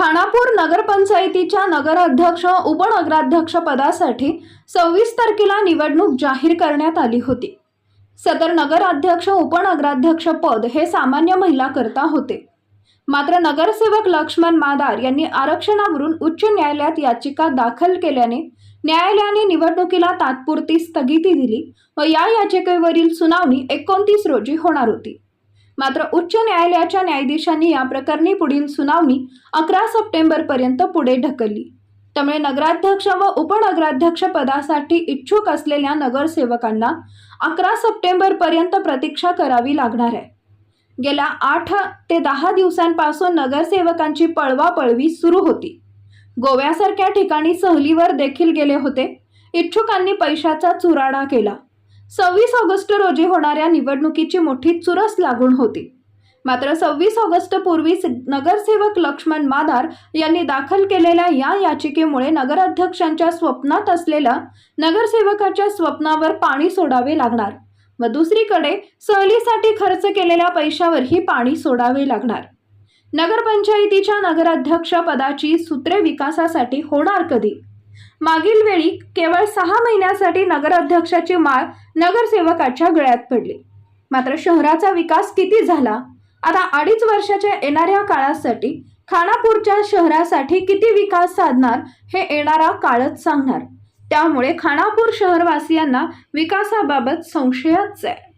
खानापूर नगरपंचायतीच्या नगराध्यक्ष उपनगराध्यक्ष पदासाठी सव्वीस तारखेला निवडणूक जाहीर करण्यात आली होती. सदर नगराध्यक्ष उपनगराध्यक्ष पद हे सामान्य महिला करता होते. मात्र नगरसेवक लक्ष्मण मादार यांनी आरक्षणावरून उच्च न्यायालयात याचिका दाखल केल्याने न्यायालयाने निवडणुकीला तात्पुरती स्थगिती दिली व या याचिकेवरील सुनावणी एकोणतीस रोजी होणार होती. मात्र उच्च न्यायालयाच्या न्यायाधीशांनी या प्रकरणी पुढील सुनावणी अकरा सप्टेंबर पर्यंत पुढे ढकलली. त्यामुळे नगराध्यक्ष व उपनगराध्यक्ष पदासाठी इच्छुक असलेल्या नगरसेवकांना अकरा सप्टेंबर पर्यंत प्रतीक्षा करावी लागणार आहे. गेल्या आठ ते दहा दिवसांपासून नगरसेवकांची पळवापळवी सुरू होती. गोव्यासारख्या ठिकाणी सहलीवर देखील गेले होते. इच्छुकांनी पैशाचा चुराडा केला. सव्वीस ऑगस्ट रोजी होणाऱ्या निवडणुकीची मोठी चुरस लागून होती. मात्र सव्वीस ऑगस्ट पूर्वीच नगरसेवक लक्ष्मण मादार यांनी दाखल केलेल्या या याचिकेमुळे नगराध्यक्षांच्या स्वप्नात असलेल्या नगरसेवकाच्या स्वप्नावर पाणी सोडावे लागणार व दुसरीकडे सहलीसाठी खर्च केलेल्या पैशावरही पाणी सोडावे लागणार. नगरपंचायतीच्या नगराध्यक्ष पदाची सूत्रे विकासासाठी होणार कधी? मागील वेळी केवळ सहा महिन्यासाठी नगराध्यक्षाची माळ नगरसेवकाच्या गळ्यात पडली. मात्र शहराचा विकास किती झाला? आता अडीच वर्षाच्या येणाऱ्या काळासाठी खानापूरच्या शहरासाठी किती विकास साधणार हे येणारा काळच सांगणार. त्यामुळे खानापूर शहरवासियांना विकासाबाबत संशयच आहे.